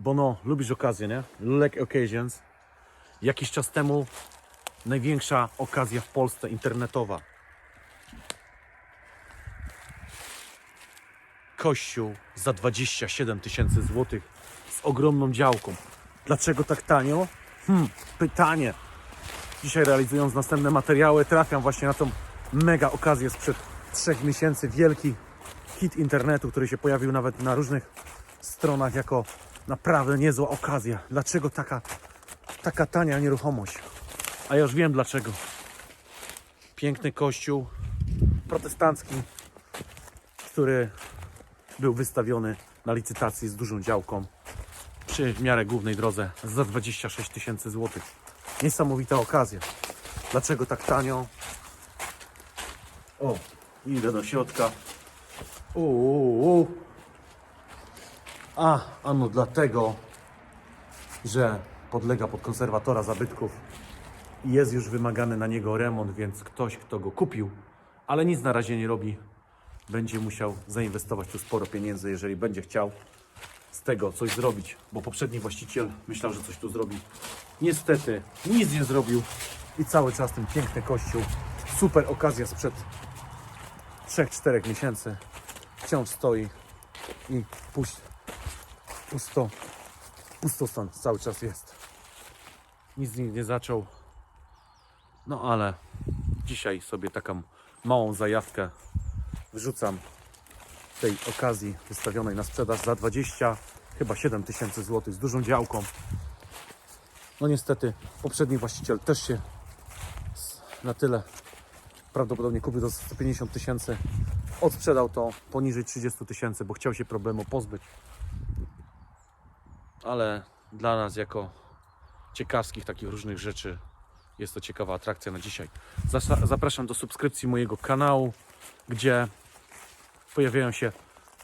Bo no, lubisz okazję, nie? Like occasions. Jakiś czas temu największa okazja w Polsce internetowa. Kościół za 27 tysięcy złotych z ogromną działką. Dlaczego tak tanio? Hmm, pytanie. Dzisiaj realizując następne materiały trafiam właśnie na tą mega okazję sprzed trzech miesięcy. Wielki hit internetu, który się pojawił nawet na różnych stronach jako naprawdę niezła okazja. Dlaczego taka, taka tania nieruchomość? A ja już wiem dlaczego. Piękny kościół protestancki, który był wystawiony na licytacji z dużą działką przy w miarę głównej drodze za 26 tysięcy złotych. Niesamowita okazja. Dlaczego tak tanio? O, idę do środka. Uuu. A, ano dlatego, że podlega pod konserwatora zabytków i jest już wymagany na niego remont, więc ktoś, kto go kupił, ale nic na razie nie robi, będzie musiał zainwestować tu sporo pieniędzy, jeżeli będzie chciał z tego coś zrobić, bo poprzedni właściciel myślał, że coś tu zrobi. Niestety nic nie zrobił i cały czas ten piękny kościół, super okazja sprzed 3-4 miesięcy wciąż stoi i puść, pusto, pustostan cały czas jest. Nic z nim nie zaczął. No ale dzisiaj sobie taką małą zajawkę wrzucam tej okazji wystawionej na sprzedaż za 20, chyba 7 tysięcy złotych z dużą działką. No niestety poprzedni właściciel też się na tyle prawdopodobnie kupił za 150 tysięcy. Odsprzedał to poniżej 30 tysięcy, bo chciał się problemu pozbyć. Ale dla nas jako ciekawskich takich różnych rzeczy jest to ciekawa atrakcja na dzisiaj. Zapraszam do subskrypcji mojego kanału, gdzie pojawiają się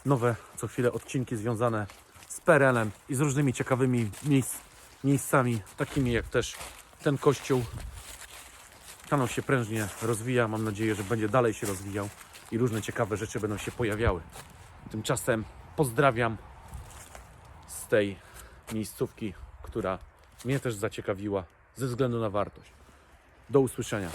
nowe co chwilę odcinki związane z PRL-em i z różnymi ciekawymi miejsc, miejscami, takimi jak też ten kościół. Kanał się prężnie rozwija, mam nadzieję, że będzie dalej się rozwijał i różne ciekawe rzeczy będą się pojawiały. Tymczasem pozdrawiam z tej miejscówki, która mnie też zaciekawiła ze względu na wartość. Do usłyszenia.